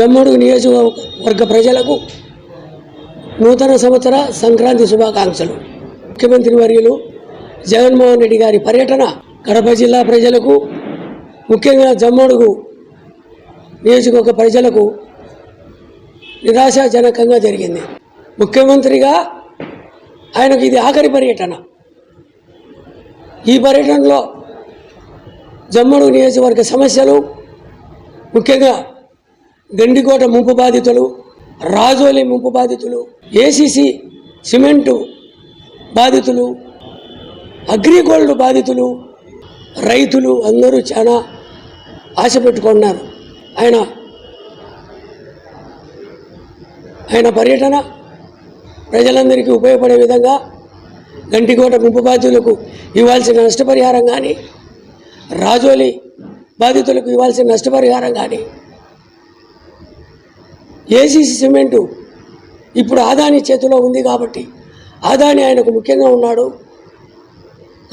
జమ్మూడు నియోజకవర్గ ప్రజలకు నూతన సంవత్సర సంక్రాంతి శుభాకాంక్షలు. ముఖ్యమంత్రి వర్యులు జగన్మోహన్ రెడ్డి గారి పర్యటన కడప జిల్లా ప్రజలకు ముఖ్యంగా జమ్మడుగు నియోజకవర్గ ప్రజలకు నిరాశాజనకంగా జరిగింది. ముఖ్యమంత్రిగా ఆయనకు ఇది ఆఖరి పర్యటన. ఈ పర్యటనలో జమ్మడు నియోజకవర్గ సమస్యలు ముఖ్యంగా గండికోట ముంపు బాధితులు రాజోలి ముంపు బాధితులు ఏసీసీ సిమెంటు బాధితులు అగ్రిగోల్డ్ బాధితులు రైతులు అందరూ చాలా ఆశ పెట్టుకున్నారు. ఆయన ఆయన పర్యటన ప్రజలందరికీ ఉపయోగపడే విధంగా గంటికోట ముంపు బాధితులకు ఇవ్వాల్సిన నష్టపరిహారం కానీ రాజోలి బాధితులకు ఇవ్వాల్సిన నష్టపరిహారం కానీ ఏసీసీ సిమెంటు ఇప్పుడు ఆదాని చేతిలో ఉంది కాబట్టి ఆదాని ఆయనకు ముఖ్యంగా ఉన్నాడు.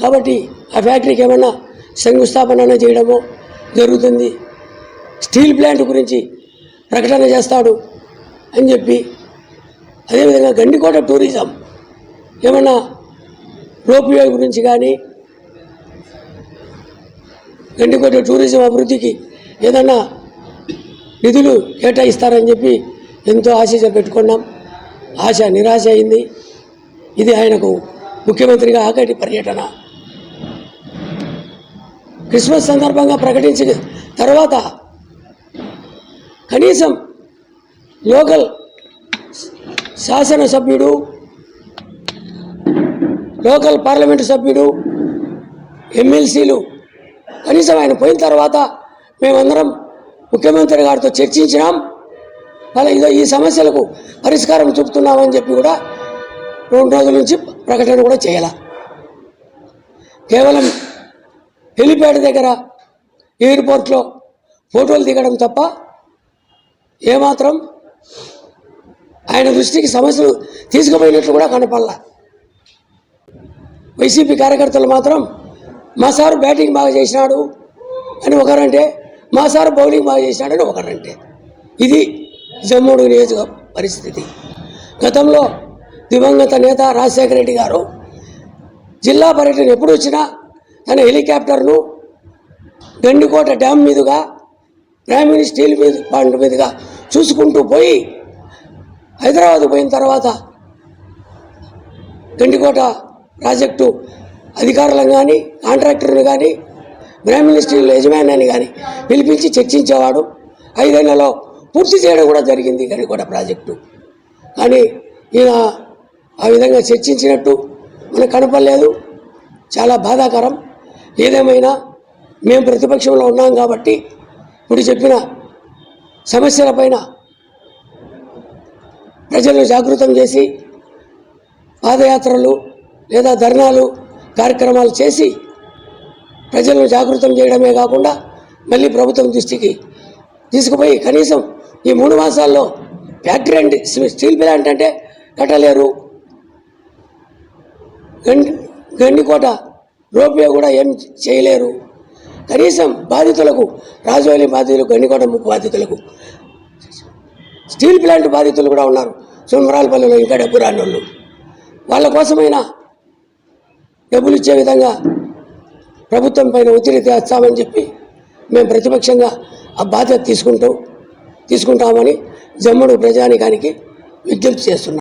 కాబట్టి ఆ ఫ్యాక్టరీకి ఏమన్నా శంకుస్థాపన చేయడమో జరుగుతుంది. స్టీల్ ప్లాంట్ గురించి ప్రకటన చేస్తాడు అని చెప్పి అదేవిధంగా గండికోట టూరిజం ఏమన్నా రోప్వే గురించి కానీ గండికోట టూరిజం అభివృద్ధికి ఏదన్నా నిధులు కేటాయిస్తారని చెప్పి ఎంతో ఆశ పెట్టుకున్నాం ఆశ నిరాశ అయింది. ఇది ఆయనకు ముఖ్యమంత్రిగా ఆకటి పర్యటన. క్రిస్మస్ సందర్భంగా ప్రకటించిన తర్వాత కనీసం లోకల్ శాసనసభ్యుడు లోకల్ పార్లమెంటు సభ్యుడు ఎమ్మెల్సీలు కనీసం ఆయన పోయిన తర్వాత మేమందరం ముఖ్యమంత్రి గారితో చర్చించినాం. వాళ్ళ ఇదో ఈ సమస్యలకు పరిష్కారం చూపుతున్నామని చెప్పి కూడా రెండు రోజుల నుంచి ప్రకటన కూడా చేయాల. కేవలం హెలిప్యాడ్ దగ్గర ఎయిర్పోర్ట్లో ఫోటోలు దిగడం తప్ప ఏమాత్రం ఆయన దృష్టికి సమస్యలు తీసుకుపోయినట్లు కూడా కనపడాల. వైసీపీ కార్యకర్తలు మాత్రం మా సారు బ్యాటింగ్ బాగా చేసినాడు అని ఒకరంటే మా సార్ బౌలింగ్ బాగా చేసినాడని ఒకరంటే ఇది జమ్మూడు నియోజక పరిస్థితి. గతంలో దివంగత నేత రాజశేఖర రెడ్డి గారు జిల్లా పర్యటన ఎప్పుడు వచ్చినా తన హెలికాప్టర్ను గండికోట డ్యామ్ మీదుగా గ్రామీణ స్టీల్ మీద పాయింట్ మీదుగా చూసుకుంటూ పోయి హైదరాబాద్ పోయిన తర్వాత గండికోట ప్రాజెక్టు అధికారులను కానీ కాంట్రాక్టర్ని కానీ గ్రామీణ మినిస్ట్రీలో యజమాని కానీ పిలిపించి చర్చించేవాడు. ఐదేళ్ళలో పూర్తి చేయడం కూడా జరిగింది. గండికోట ప్రాజెక్టు. కానీ ఈయన ఆ విధంగా చర్చించినట్టు మనకు కనపడలేదు. చాలా బాధాకరం. ఏదేమైనా మేము ప్రతిపక్షంలో ఉన్నాం కాబట్టి ఇప్పుడు చెప్పిన సమస్యలపైన ప్రజలను జాగృతం చేసి పాదయాత్రలు లేదా ధర్నాలు కార్యక్రమాలు చేసి ప్రజలను జాగృతం చేయడమే కాకుండా మళ్ళీ ప్రభుత్వం దృష్టికి తీసుకుపోయి కనీసం ఈ మూడు మాసాల్లో ఫ్యాక్టరీ అంటే స్టీల్ ప్లాంట్ అంటే కట్టలేరు. గండి గండికోట రోప్వే కూడా ఏం చేయలేరు. కనీసం బాధితులకు రాజవల్లి బాధితులు గండికోట ముప్పు బాధితులకు స్టీల్ ప్లాంట్ బాధితులు కూడా ఉన్నారు. సోమరాలపల్లిలో ఇంకా డబ్బు రాని వాళ్ళు వాళ్ళ కోసమైనా డబ్బులు ఇచ్చే విధంగా ప్రభుత్వం పైన ఒత్తిడి తెస్తామని చెప్పి మేము ప్రతిపక్షంగా ఆ బాధ్యత తీసుకుంటూ తీసుకుంటామని జమ్ముడు ప్రజానికానికి విజ్ఞప్తి చేస్తున్నాం.